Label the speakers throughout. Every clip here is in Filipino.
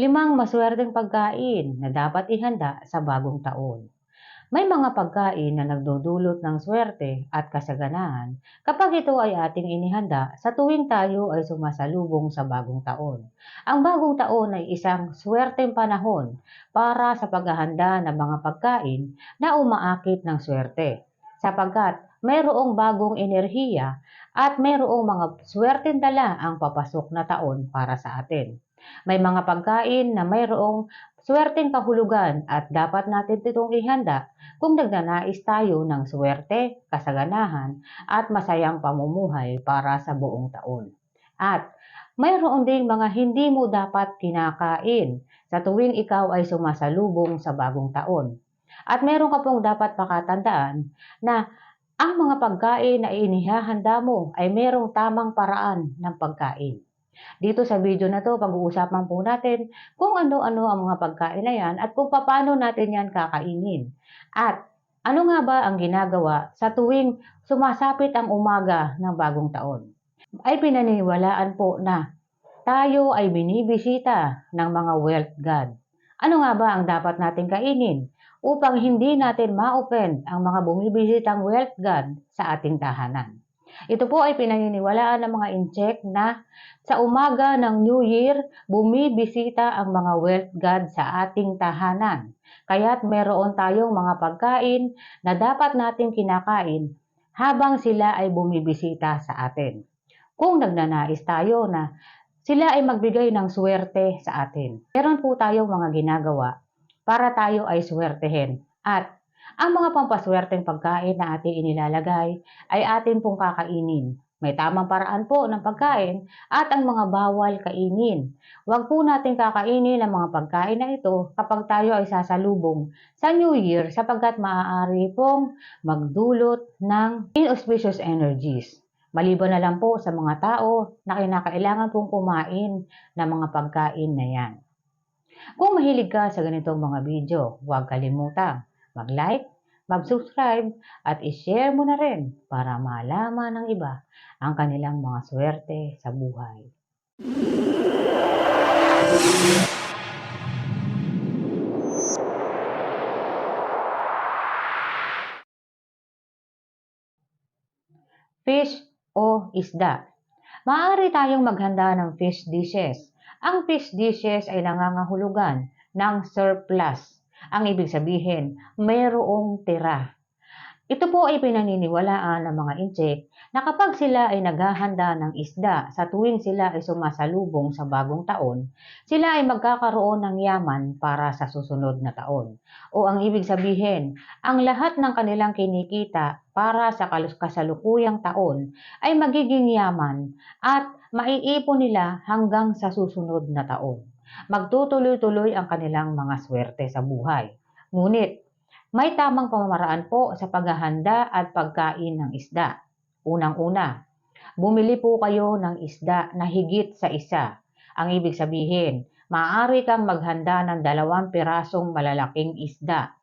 Speaker 1: Limang maswerteng pagkain na dapat ihanda sa bagong taon. May mga pagkain na nagdudulot ng swerte at kasaganahan kapag ito ay ating inihanda sa tuwing tayo ay sumasalubong sa bagong taon. Ang bagong taon ay isang swerteng panahon para sa paghahanda ng mga pagkain na umaakit ng swerte sapagkat mayroong bagong enerhiya at mayroong mga swerteng dala ang papasok na taon para sa atin. May mga pagkain na mayroong swerteng kahulugan at dapat natin itong ihanda kung nagnanais tayo ng swerte, kasaganahan at masayang pamumuhay para sa buong taon. At mayroon ding mga hindi mo dapat kinakain sa tuwing ikaw ay sumasalubong sa bagong taon. At meron ka pong dapat pakatandaan na ang mga pagkain na inihahanda mo ay merong tamang paraan ng pagkain. Dito sa video na to, pag-uusapan po natin kung ano-ano ang mga pagkain na yan at kung paano natin yan kakainin. At ano nga ba ang ginagawa sa tuwing sumasapit ang umaga ng bagong taon? Ay pinaniniwalaan po na tayo ay binibisita ng mga wealth god. Ano nga ba ang dapat natin kainin upang hindi natin ma-offend ang mga bumibisitang wealth god sa ating tahanan? Ito po ay pinaniniwalaan ng mga incheck na sa umaga ng New Year, bumibisita ang mga wealth god sa ating tahanan. Kaya't meron tayong mga pagkain na dapat nating kinakain habang sila ay bumibisita sa atin. Kung nagnanais tayo na sila ay magbigay ng swerte sa atin. Meron po tayong mga ginagawa para tayo ay swertehin at ang mga pampaswerteng pagkain na ating inilalagay ay atin pong kakainin. May tamang paraan po ng pagkain at ang mga bawal kainin. Huwag po natin kakainin ang mga pagkain na ito kapag tayo ay sasalubong sa New Year sapagkat maaari pong magdulot ng inauspicious energies. Maliban na lang po sa mga tao na kinakailangan pong kumain ng mga pagkain na yan. Kung mahilig ka sa ganitong mga video, huwag kalimutang mag-like, mag-subscribe at i-share mo na rin para malaman ng iba ang kanilang mga swerte sa buhay. Fish o isda. Maaari tayong maghanda ng fish dishes. Ang fish dishes ay nangangahulugan ng surplus ang ibig sabihin, mayroong tira. Ito po ay pinaniniwalaan ng mga incheck na kapag sila ay naghahanda ng isda sa tuwing sila ay sumasalubong sa bagong taon, sila ay magkakaroon ng yaman para sa susunod na taon. O ang ibig sabihin, ang lahat ng kanilang kinikita para sa kasalukuyang taon ay magiging yaman at maiipon nila hanggang sa susunod na taon magtutuloy-tuloy ang kanilang mga swerte sa buhay. Ngunit, may tamang pamamaraan po sa paghahanda at pagkain ng isda. Unang-una, bumili po kayo ng isda na higit sa isa. Ang ibig sabihin, maaari kang maghanda ng dalawang pirasong malalaking isda.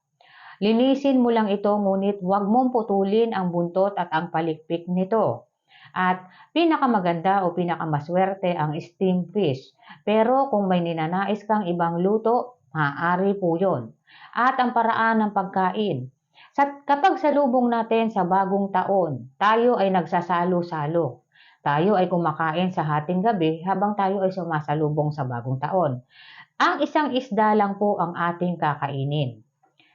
Speaker 1: Linisin mo lang ito ngunit huwag mong putulin ang buntot at ang palikpik nito. At pinakamaganda o pinakamaswerte ang steam fish. Pero kung may ninanais kang ibang luto, maaari po yon. At ang paraan ng pagkain. Sa, kapag salubong natin sa bagong taon, tayo ay nagsasalo-salo. Tayo ay kumakain sa hating gabi habang tayo ay sumasalubong sa bagong taon. Ang isang isda lang po ang ating kakainin.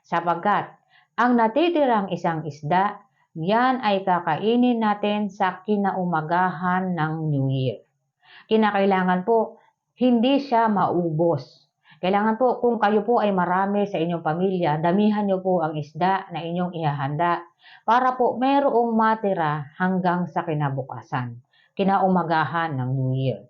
Speaker 1: Sapagkat ang natitirang isang isda yan ay kakainin natin sa kinaumagahan ng New Year. Kinakailangan po, hindi siya maubos. Kailangan po, kung kayo po ay marami sa inyong pamilya, damihan niyo po ang isda na inyong ihahanda para po merong matira hanggang sa kinabukasan, kinaumagahan ng New Year.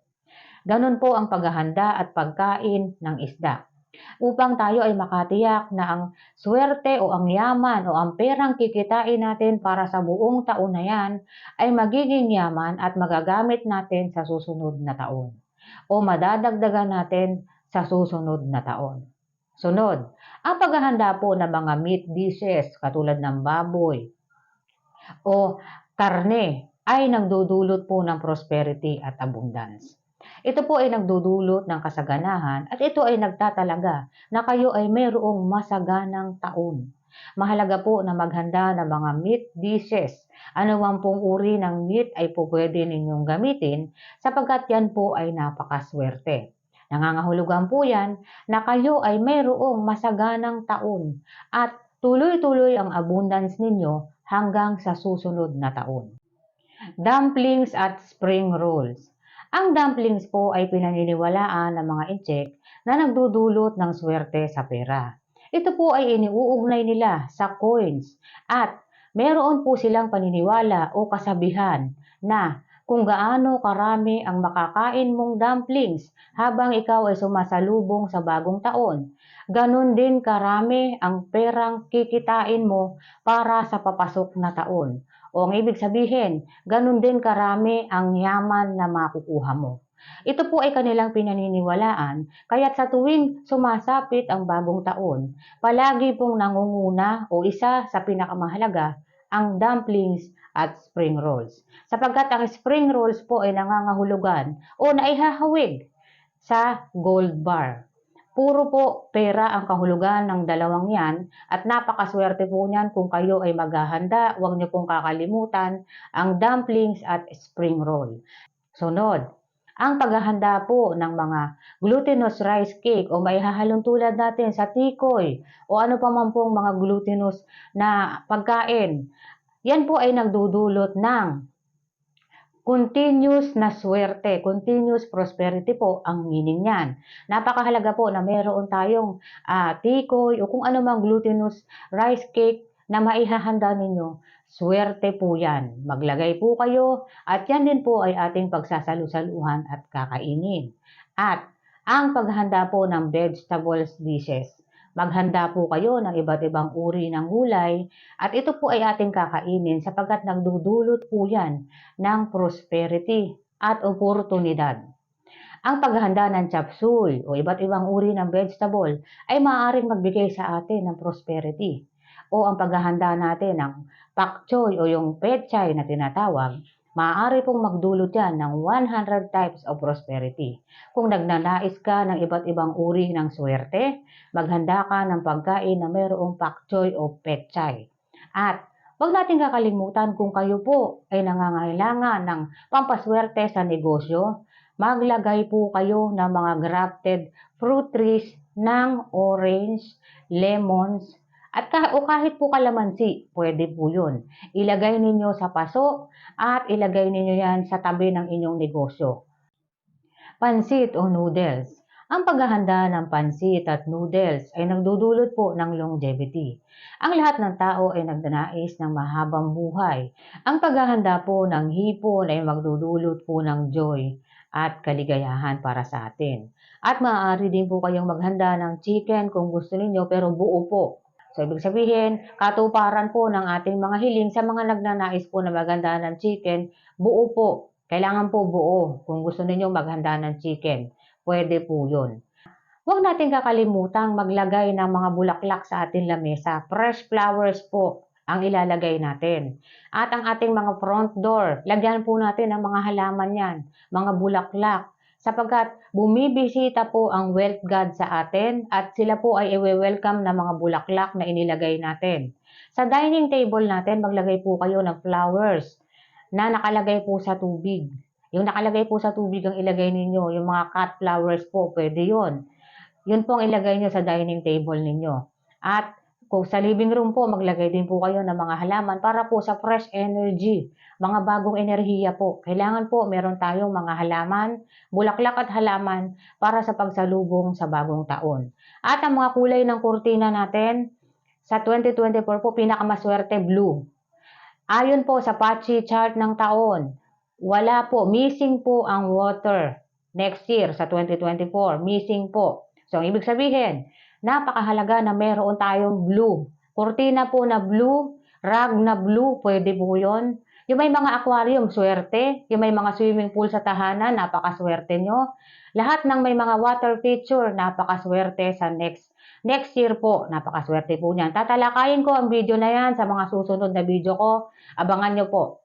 Speaker 1: Ganun po ang paghahanda at pagkain ng isda upang tayo ay makatiyak na ang swerte o ang yaman o ang perang kikitain natin para sa buong taon na yan ay magiging yaman at magagamit natin sa susunod na taon o madadagdagan natin sa susunod na taon. Sunod, ang paghahanda po ng mga meat dishes katulad ng baboy o karne ay nagdudulot po ng prosperity at abundance. Ito po ay nagdudulot ng kasaganahan at ito ay nagtatalaga na kayo ay mayroong masaganang taon. Mahalaga po na maghanda ng mga meat dishes. Ano man pong uri ng meat ay po pwede ninyong gamitin sapagkat yan po ay napakaswerte. Nangangahulugan po yan na kayo ay mayroong masaganang taon at tuloy-tuloy ang abundance ninyo hanggang sa susunod na taon. Dumplings at spring rolls. Ang dumplings po ay pinaniniwalaan ng mga incheck na nagdudulot ng swerte sa pera. Ito po ay iniuugnay nila sa coins at meron po silang paniniwala o kasabihan na kung gaano karami ang makakain mong dumplings habang ikaw ay sumasalubong sa bagong taon, ganun din karami ang perang kikitain mo para sa papasok na taon. O ang ibig sabihin, ganun din karami ang yaman na makukuha mo. Ito po ay kanilang pinaniniwalaan, kaya't sa tuwing sumasapit ang bagong taon, palagi pong nangunguna o isa sa pinakamahalaga ang dumplings at spring rolls. Sapagkat ang spring rolls po ay nangangahulugan o naihahawig sa gold bar. Puro po pera ang kahulugan ng dalawang yan at napakaswerte po niyan kung kayo ay maghahanda. Huwag niyo pong kakalimutan ang dumplings at spring roll. Sunod, ang paghahanda po ng mga glutinous rice cake o maihahalong tulad natin sa tikoy o ano pa man pong mga glutinous na pagkain. Yan po ay nagdudulot ng continuous na swerte, continuous prosperity po ang meaning niyan. Napakahalaga po na meron tayong uh, tikoy o kung ano mang glutinous rice cake na maihahanda ninyo. Swerte po yan. Maglagay po kayo at yan din po ay ating pagsasalusaluhan at kakainin. At ang paghanda po ng vegetables dishes Maghanda po kayo ng iba't ibang uri ng gulay at ito po ay ating kakainin sapagkat nagdudulot po yan ng prosperity at oportunidad. Ang paghanda ng chapsul o iba't ibang uri ng vegetable ay maaaring magbigay sa atin ng prosperity. O ang paghahanda natin ng pak choy o yung pechay na tinatawag maaari pong magdulot yan ng 100 types of prosperity. Kung nagnanais ka ng iba't ibang uri ng swerte, maghanda ka ng pagkain na mayroong pakchoy o petchay. At huwag natin kakalimutan kung kayo po ay nangangailangan ng pampaswerte sa negosyo, maglagay po kayo ng mga grafted fruit trees ng orange, lemons, at ka, o kahit po kalamansi, pwede po yun. Ilagay ninyo sa paso at ilagay ninyo yan sa tabi ng inyong negosyo. Pansit o noodles. Ang paghahanda ng pansit at noodles ay nagdudulot po ng longevity. Ang lahat ng tao ay nagdanais ng mahabang buhay. Ang paghahanda po ng hipon ay magdudulot po ng joy at kaligayahan para sa atin. At maaari din po kayong maghanda ng chicken kung gusto ninyo pero buo po So, ibig sabihin, katuparan po ng ating mga hiling sa mga nagnanais po na maghanda ng chicken, buo po. Kailangan po buo. Kung gusto niyo maghanda ng chicken, pwede po yun. Huwag natin kakalimutan maglagay ng mga bulaklak sa ating lamesa. Fresh flowers po ang ilalagay natin. At ang ating mga front door, lagyan po natin ng mga halaman yan, mga bulaklak, sapagkat bumibisita po ang wealth God sa atin at sila po ay i-welcome na mga bulaklak na inilagay natin. Sa dining table natin, maglagay po kayo ng flowers na nakalagay po sa tubig. Yung nakalagay po sa tubig ang ilagay ninyo, yung mga cut flowers po, pwede yon. Yun po ang ilagay nyo sa dining table ninyo. At kung sa living room po, maglagay din po kayo ng mga halaman para po sa fresh energy, mga bagong enerhiya po. Kailangan po meron tayong mga halaman, bulaklak at halaman para sa pagsalubong sa bagong taon. At ang mga kulay ng kurtina natin, sa 2024 po, pinakamaswerte blue. Ayon po sa Pachi chart ng taon, wala po, missing po ang water next year sa 2024. Missing po. So, ibig sabihin, napakahalaga na meron tayong blue. Cortina po na blue, rag na blue, pwede po yun. Yung may mga aquarium, swerte. Yung may mga swimming pool sa tahanan, napakaswerte nyo. Lahat ng may mga water feature, napakaswerte sa next next year po. Napakaswerte po niyan. Tatalakayin ko ang video na yan sa mga susunod na video ko. Abangan nyo po.